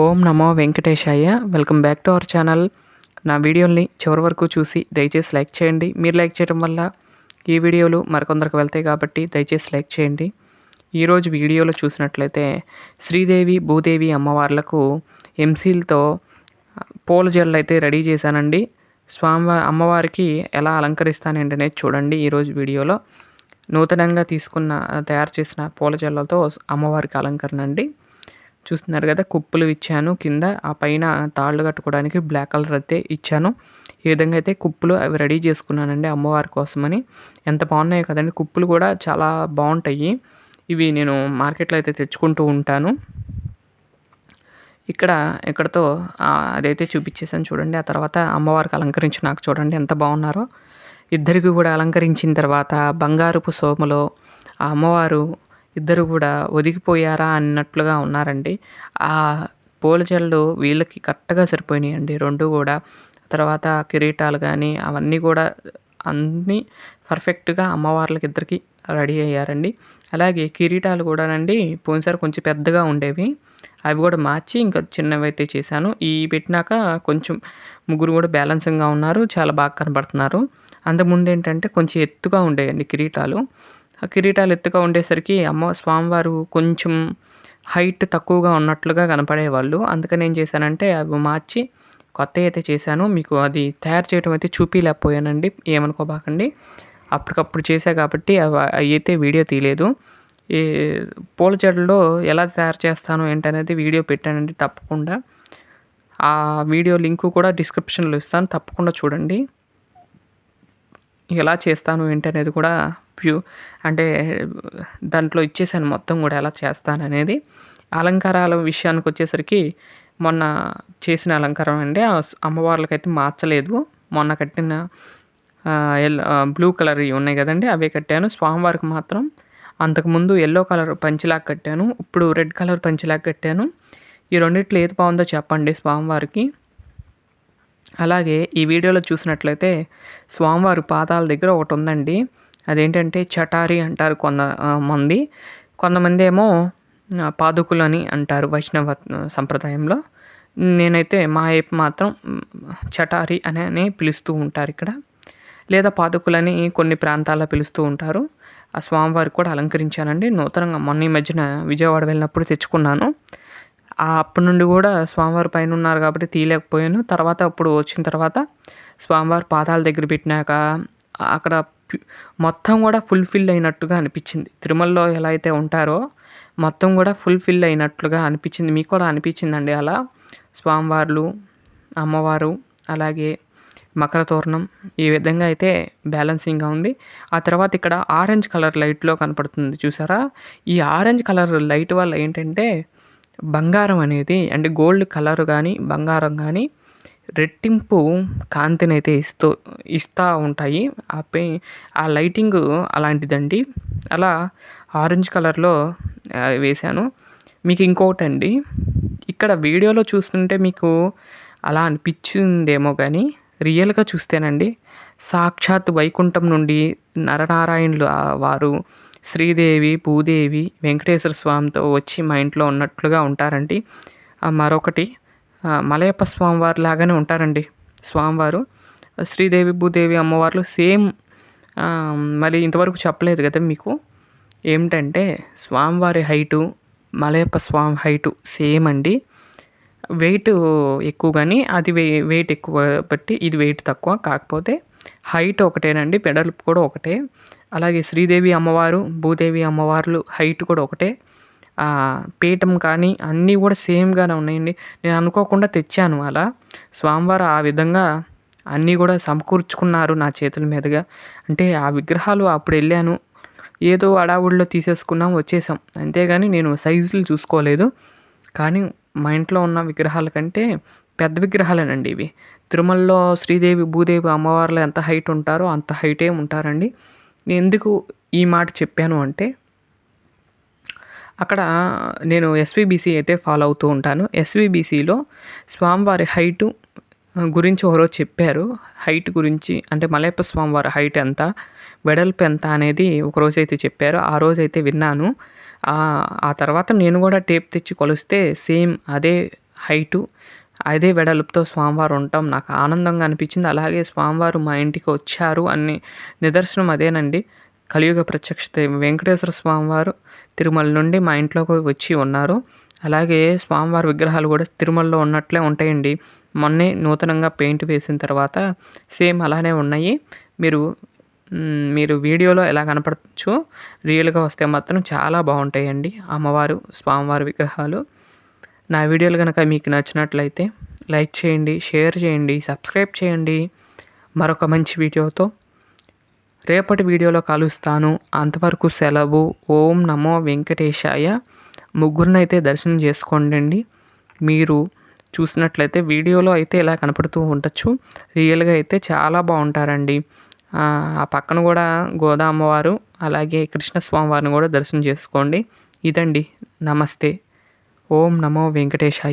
ఓం నమో వెంకటేశాయ. Welcome back to our channel. నా వీడియోని చివరి వరకు చూసి దయచేసి లైక్ చేయండి. మీరు లైక్ చేయడం వల్ల ఈ వీడియోలు మరికొందరికి వెళ్తాయి కాబట్టి దయచేసి లైక్ చేయండి. ఈరోజు వీడియోలో చూసినట్లయితే శ్రీదేవి భూదేవి అమ్మవార్లకు ఎంసీల్తో పూల జల్లు అయితే రెడీ చేశానండి. స్వామివారి అమ్మవారికి ఎలా అలంకరిస్తానండి అనేది చూడండి ఈరోజు వీడియోలో. నూతనంగా తీసుకున్న తయారు చేసిన పూల జల్లతో అమ్మవారికి అలంకరణ అండి. చూస్తున్నారు కదా కుప్పులు ఇచ్చాను కింద ఆ పైన తాళ్ళు కట్టుకోవడానికి బ్లాక్ కలర్ అయితే ఇచ్చాను. ఈ విధంగా అయితే కుప్పులు అవి రెడీ చేసుకున్నానండి అమ్మవారి కోసమని. ఎంత బాగున్నాయి కదండి కుప్పులు కూడా చాలా బాగుంటాయి. ఇవి నేను మార్కెట్లో అయితే తెచ్చుకుంటూ ఉంటాను. ఇక్కడ ఇక్కడతో అదైతే చూపించేసాను చూడండి. ఆ తర్వాత అమ్మవారికి అలంకరించి నాకు చూడండి ఎంత బాగున్నారో. ఇద్దరికి కూడా అలంకరించిన తర్వాత బంగారుపు సోమలో ఆ అమ్మవారు ఇద్దరు కూడా ఒదిగిపోయారా అన్నట్లుగా ఉన్నారండి. ఆ పూల జల్లు వీళ్ళకి కరెక్ట్గా సరిపోయినాయండి. రెండు కూడా. తర్వాత కిరీటాలు కానీ అవన్నీ కూడా అన్నీ పర్ఫెక్ట్గా అమ్మవార్లకి ఇద్దరికి రెడీ అయ్యారండి. అలాగే కిరీటాలు కూడానండి పోయినసారి కొంచెం పెద్దగా ఉండేవి. అవి కూడా మార్చి ఇంకా చిన్నవి అయితే చేశాను. ఈ పెట్టినాక కొంచెం ముగ్గురు కూడా బ్యాలెన్సింగ్గా ఉన్నారు. చాలా బాగా కనబడుతున్నారు. అంతకుముందు ఏంటంటే కొంచెం ఎత్తుగా ఉండేయండి కిరీటాలు. ఆ కిరీటాలు ఎత్తుగా ఉండేసరికి అమ్మ స్వామివారు కొంచెం హైట్ తక్కువగా ఉన్నట్లుగా కనపడేవాళ్ళు. అందుకని ఏం చేశానంటే అవి మార్చి కొత్త అయితే చేశాను. మీకు అది తయారు చేయడం అయితే చూపించలేకపోయానండి ఏమనుకోబాకండి. అప్పటికప్పుడు చేశా కాబట్టి అవి అయితే వీడియో తీయలేదు. ఈ పూల చెడుల్లో ఎలా తయారు చేస్తాను ఏంటనేది వీడియో పెట్టానండి తప్పకుండా. ఆ వీడియో లింకు కూడా డిస్క్రిప్షన్లో ఇస్తాను. తప్పకుండా చూడండి. ఎలా చేస్తాను ఏంటనేది కూడా వ్యూ అంటే దాంట్లో ఇచ్చేసాను మొత్తం కూడా ఎలా చేస్తాను అనేది అలంకారాల విషయానికి వచ్చేసరికి మొన్న చేసిన అలంకారం అండి. అమ్మవార్లకైతే మార్చలేదు. మొన్న కట్టిన బ్లూ కలర్ ఉన్నాయి కదండి అవే కట్టాను. స్వామివారికి మాత్రం అంతకుముందు ఎల్లో కలర్ పంచిలాగా కట్టాను. ఇప్పుడు రెడ్ కలర్ పంచిలాగా కట్టాను. ఈ రెండిట్లో ఏది బాగుందో చెప్పండి స్వామివారికి. అలాగే ఈ వీడియోలో చూసినట్లయితే స్వామివారి పాదాల దగ్గర ఒకటి ఉందండి. అదేంటంటే చటారి అంటారు కొంత మంది. కొంతమంది ఏమో పాదుకులు అని అంటారు వైష్ణవ సంప్రదాయంలో. నేనైతే మా వైపు మాత్రం చటారి అని పిలుస్తూ ఉంటారు ఇక్కడ. లేదా పాదుకులని కొన్ని ప్రాంతాల్లో పిలుస్తూ ఉంటారు. ఆ స్వామివారికి కూడా అలంకరించానండి నూతనంగా మొన్న ఈ మధ్యన విజయవాడ వెళ్ళినప్పుడు తెచ్చుకున్నాను. అప్పటి నుండి కూడా స్వామివారి పైన ఉన్నారు కాబట్టి తీయలేకపోయాను. తర్వాత అప్పుడు వచ్చిన తర్వాత స్వామివారి పాదాల దగ్గర పెట్టినాక అక్కడ మొత్తం కూడా ఫుల్ఫిల్ అయినట్టుగా అనిపించింది. తిరుమలలో ఎలా అయితే ఉంటారో మొత్తం కూడా ఫుల్ఫిల్ అయినట్లుగా అనిపించింది. మీకు కూడా అనిపించిందండి అలా? స్వామివార్లు అమ్మవారు అలాగే మకర తోరణం ఈ విధంగా అయితే బ్యాలెన్సింగ్గా ఉంది. ఆ తర్వాత ఇక్కడ ఆరెంజ్ కలర్ లైట్లో కనపడుతుంది చూసారా? ఈ ఆరెంజ్ కలర్ లైట్ వల్ల ఏంటంటే బంగారం అనేది అంటే గోల్డ్ కలర్ కానీ బంగారం కానీ రెట్టింపు కాంతిని అయితే ఇస్తూ ఇస్తూ ఉంటాయి. ఆ పే ఆ లైటింగ్ అలాంటిదండి. అలా ఆరెంజ్ కలర్లో వేశాను. మీకు ఇంకొకటి అండి ఇక్కడ వీడియోలో చూస్తుంటే మీకు అలా అనిపించిందేమో కానీ రియల్గా చూస్తేనండి. సాక్షాత్ వైకుంఠం నుండి నరనారాయణులు వారు శ్రీదేవి భూదేవి వెంకటేశ్వర స్వామితో వచ్చి మా ఇంట్లో ఉన్నట్లుగా ఉంటారండి. మరొకటి మలయప్ప స్వామివారి లాగానే ఉంటారండి స్వామివారు. శ్రీదేవి భూదేవి అమ్మవార్లు సేమ్ మరి ఇంతవరకు చెప్పలేదు కదా మీకు. ఏమిటంటే స్వామివారి height Malayappa Swami height same అండి. వెయిట్ ఎక్కువ కానీ అది వే వెయిట్ ఎక్కువ బట్టి ఇది వెయిట్ తక్కువ. కాకపోతే హైట్ ఒకటేనండి పెడల్పు కూడా ఒకటే. అలాగే శ్రీదేవి అమ్మవారు భూదేవి అమ్మవార్లు హైట్ కూడా ఒకటే. పీఠం కానీ అన్నీ కూడా సేమ్గానే ఉన్నాయండి. నేను అనుకోకుండా తెచ్చాను అలా. స్వామివారు ఆ విధంగా అన్నీ కూడా సమకూర్చుకున్నారు నా చేతుల మీదుగా. అంటే ఆ విగ్రహాలు అప్పుడు వెళ్ళాను. ఏదో అడావుడిలో తీసేసుకున్నాం వచ్చేసాం. అంతేగాని నేను సైజులు చూసుకోలేదు. కానీ మా ఇంట్లో ఉన్న విగ్రహాల కంటే పెద్ద విగ్రహాలేనండి ఇవి. తిరుమలలో శ్రీదేవి భూదేవి అమ్మవార్లు ఎంత హైట్ ఉంటారో అంత హైటే ఉంటారండి. నేను ఎందుకు ఈ మాట చెప్పాను అంటే అక్కడ నేను ఎస్విబిసి అయితే ఫాలో అవుతూ ఉంటాను. ఎస్విబిసిలో స్వామివారి హైటు గురించి ఒకరోజు చెప్పారు. హైట్ గురించి అంటే మలయప్ప స్వామివారి హైట్ ఎంత వెడల్పు ఎంత అనేది ఒకరోజు అయితే చెప్పారు. ఆ రోజు అయితే విన్నాను. ఆ తర్వాత నేను కూడా టేప్ తెచ్చి కొలిస్తే సేమ్ అదే హైటు అదే వెడల్పుతో స్వామివారు ఉండటం నాకు ఆనందంగా అనిపించింది. అలాగే స్వామివారు మా ఇంటికి వచ్చారు అని నిదర్శనం అదేనండి. కలియుగ ప్రత్యక్షత వెంకటేశ్వర స్వామివారు తిరుమల నుండి మా ఇంట్లోకి వచ్చి ఉన్నారు. అలాగే స్వామివారి విగ్రహాలు కూడా తిరుమలలో ఉన్నట్లే ఉంటాయండి. మొన్నే నూతనంగా పెయింట్ వేసిన తర్వాత సేమ్ అలానే ఉన్నాయి. మీరు మీరు వీడియోలో ఎలా కనపడచ్చు? రియల్గా వస్తే మాత్రం చాలా బాగుంటాయండి అమ్మవారు స్వామివారి విగ్రహాలు. నా వీడియోలు కనుక మీకు నచ్చినట్లయితే లైక్ చేయండి షేర్ చేయండి సబ్స్క్రైబ్ చేయండి. మరొక మంచి వీడియోతో రేపటి వీడియోలో కలుస్తాను. అంతవరకు సెలవు. ఓం నమో వెంకటేశాయ. ముగ్గురినైతే దర్శనం చేసుకోండి మీరు చూసినట్లయితే వీడియోలో అయితే ఇలా కనపడుతూ ఉండొచ్చు. రియల్గా అయితే చాలా బాగుంటారండి. ఆ పక్కన కూడా గోదా అమ్మవారు అలాగే కృష్ణస్వామి వారిని కూడా దర్శనం చేసుకోండి. ఇదండి. నమస్తే. ఓం నమో వెంకటేశాయ.